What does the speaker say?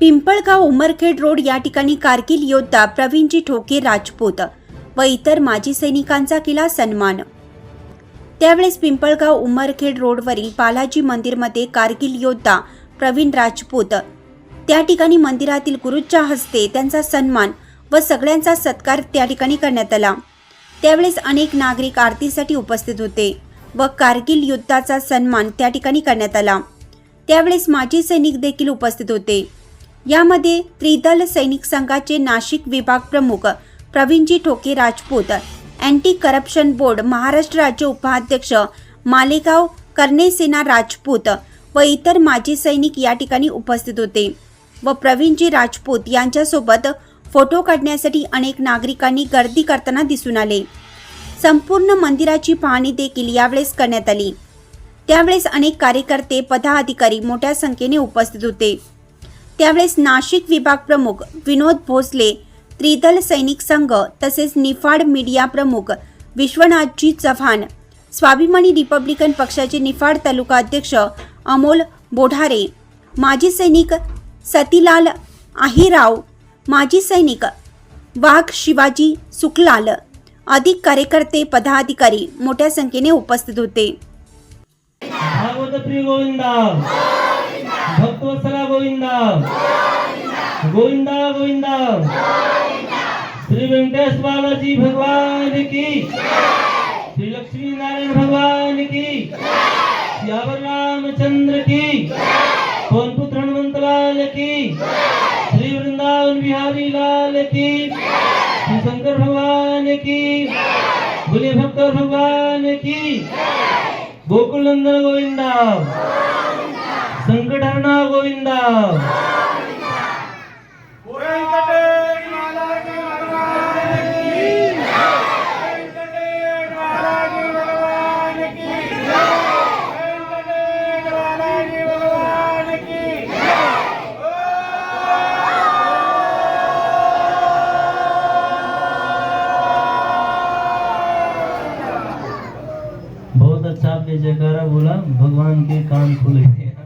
Pimpalgaon Umarkhed road या ठिकाणी कारगिल योद्धा प्रवीणजी ठोके राजपूत व इतर माजी सैनिकांचा केला सन्मान. त्यावेळेस पिंपळगाव उमरखेड रोडवरील बालाजी मंदिरमध्ये कारगिल योद्धा प्रवीण राजपूत त्या ठिकाणी मंदिरातील गुरुच्या हस्ते त्यांचा सन्मान व सगळ्यांचा सत्कार त्या ठिकाणी करण्यात आला. त्यावेळेस अनेक नागरिक आरतीसाठी उपस्थित होते व कारगिल युद्धाचा सन्मान त्या ठिकाणी करण्यात आला. त्यावेळेस माजी सैनिक देखील उपस्थित होते. यामध्ये त्रिदल सैनिक संघाचे नाशिक विभाग प्रमुख Pravinji Thoke Rajput anti corruption board Maharashtra राज्य उपाध्यक्ष मालेगाव कर्णेसेना राजपूत व इतर माजी सैनिक या ठिकाणी उपस्थित होते व प्रवीणजी राजपूत यांच्यासोबत फोटो काढण्यासाठी अनेक नागरिकांनी गर्दी करताना दिसून आले. संपूर्ण मंदिराची पाहणी देखील यावेळेस करण्यात आली. त्यावेळेस अनेक कार्यकर्ते पदाधिकारी मोठ्या संख्येने उपस्थित होते. त्यावेळेस नाशिक विभाग प्रमुख विनोद भोसले त्रिदल सैनिक संघ तसेच निफाड मीडिया प्रमुख विश्वनाथजी चव्हाण स्वाभिमानी रिपब्लिकन पक्षाचे निफाड तालुका अध्यक्ष अमोल बोढारे माजी सैनिक सतीलाल आहिराव माजी सैनिक वाघ शिवाजी सुखलाल अधिक कार्यकर्ते पदाधिकारी मोठ्या संख्येने उपस्थित होते. गोविंदा। गोविंदा गोविंदा। श्री वेंकटेश बालाजी भगवान की। श्री लक्ष्मी नारायण भगवान की। श्यावर रामचंद्र की। पवन पुत्र हनुमंत लाल की। श्री वृंदावन बिहारी लाल की। श्री शंकर भगवान की। बोले भक्त भगवान की। गोकुल नंदन गोविंदा। संकटहरणा गोविंदा बहुत अच्छा आपने जयकारा बोला भगवान के कान खुले थे